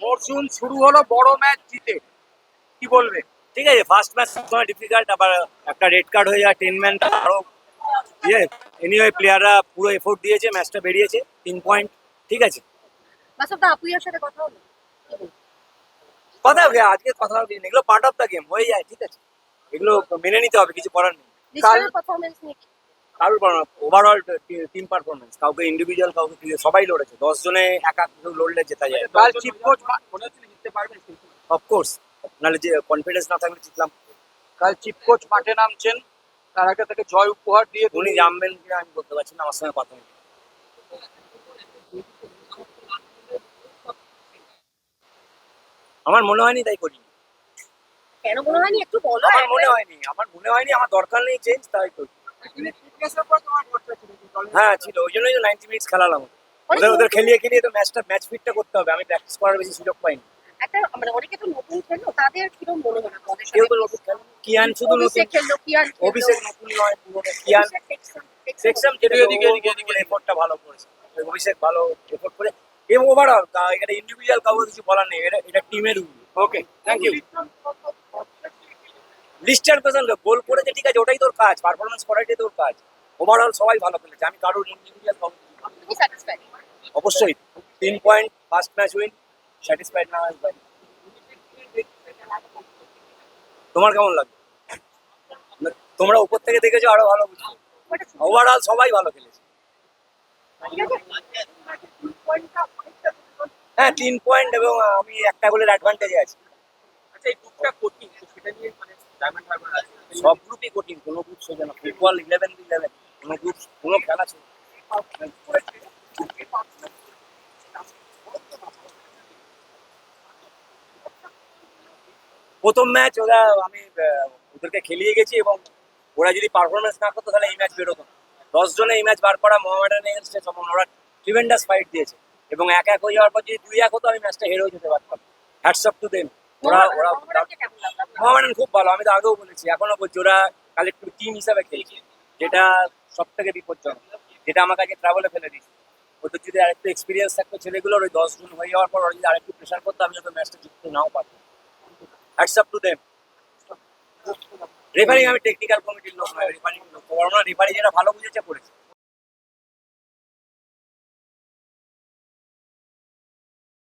মরশুম শুরু হলো বড় ম্যাচ জিতে। কি বলবে? ঠিক আছে ফার্স্ট ম্যাচ সবসময় ডিফিকাল্ট আবার একটা রেড কার্ড হয়ে যায় টেন ম্যান আরও ইয়ে এনিওয়ে প্লেয়াররা পুরো এফোর্ট দিয়েছে ম্যাচটা বেরিয়েছে তিন পয়েন্ট ঠিক আছে? সাথে কথা হলো? কথা হবে আজকে কথা হবে এগুলো পার্ট অফ দ্য গেম হয়ে যায় ঠিক আছে? এগুলো মেনে নিতে হবে কিছু করার নেই। কারোর ওভারঅল টিম পারফরমেন্স কাউকে ইন্ডিভিজুয়াল কাউকে সবাই লড়েছে। দশ জনে একা কেউ লড়লে জেতা যায়। কাল চিফ কোচ মনে হচ্ছিল জিততে পারবেন অফকোর্স নাহলে যে কনফিডেন্স না থাকলে জিতলাম। কাল চিফ কোচ মাঠে নামছেন তার আগে তাকে জয় উপহার দিয়ে উনি জানবেন কিনা আমি বলতে পারছি না আমার সঙ্গে কথা নেই আমার মনে হয়নি তাই করি কেন মনে হয়নি? একটু বলো আমার মনে হয়নি আমার মনে হয়নি আমার দরকার নেই চেঞ্জ তাই করি হ্যাঁ ছিল। ওই জন্যই তো নাইনটি মিনিটস খেলালাম। ওদের ওদের খেলিয়ে খেলিয়ে তো ম্যাচটা ম্যাচ ফিটটা করতে হবে। আমি প্র্যাকটিস করার বেশি সুযোগ পাইনি। একটা মানে অনেকে তো নতুন খেললো তাদের কীরকম মনে হলো কেউ তো নতুন খেলে কিয়ান শুধু নতুন। অভিষেক খেললো কিয়ান অভিষেক নতুন নয় পুরনো। কিয়ান অভিষেক টেক্সন, টেক্সন যেটা এদিকে, এদিকে, এদিকে। এফোর্টটা ভালো করেছে। অভিষেক ভালো এফোর্ট করে। এবং ওভারঅল এটা ইন্ডিভিজুয়াল কাউকে কিছু বলার নেই। এটা এটা টিমের ওকে থ্যাংক ইউ লিস্টার পেছন গোল করেছে ঠিক আছে ওটাই তোর কাজ পারফরমেন্স করাটাই তোর কাজ। ওভারঅল সবাই ভালো খেলেছে আমি কারোর ইন্ডিভিজুয়াল তুমি স্যাটিসফাইড অবশ্যই তিন point first match win satisfied না তোমার কেমন লাগে না, তোমরা উপর থেকে দেখেছ আরও ভালো বুঝছ ওভারঅল সবাই ভালো খেলেছে। হ্যাঁ তিন পয়েন্ট এবং আমি একটা গোলের অ্যাডভান্টেজে আছি। আচ্ছা এই গ্রুপটা কঠিন তো সেটা নিয়ে মানে ডায়মন্ড হারবার আছে সব গ্রুপই কঠিন, কোনো গ্রুপ না। ফুটবল ইলেভেন ইলেভেন কোনো গ্রুপ কোনো খেলা ছিল প্রথম ম্যাচ ওরা, আমি ওদেরকে খেলিয়ে গেছি এবং ওরা যদি পারফরমেন্স না করতো, তাহলে এই ম্যাচ বেরোতো দশ জনে এই ম্যাচ বার করা মোহামেডান এগেনস্টে তখন ওরা ট্রিভেন্ডাস ফাইট দিয়েছে। এবং এক এক হয়ে যাওয়ার পর যদি দুই এক হতো, আমি ম্যাচটা হেরেও যেতে পারতাম। হ্যাটস আপ টু দেম ওরা ওরা? মোহামেডান খুব ভালো আমি তো আগেও বলেছি এখনও বলছি ওরা কালেক্টিভ টিম হিসাবে খেলছে যেটা সব থেকে বিপজ্জনক যেটা আমার কাছে ট্রাভেলে ফেলে দিচ্ছে ওদের যদি আরেকটু এক্সপিরিয়েন্স থাকতো ছেলেগুলোর ওই দশ জন হয়ে যাওয়ার পর ওরা যদি আরেকটু প্রেশার করতো আমি হয়তো ম্যাচটা জিততে নাও পারতাম। Hats up to them refereeing আমি টেকনিক্যাল কমিটির লোক নয় রেফারিং লোক। রেফারি যেটা ভালো বুঝেছে করেছে।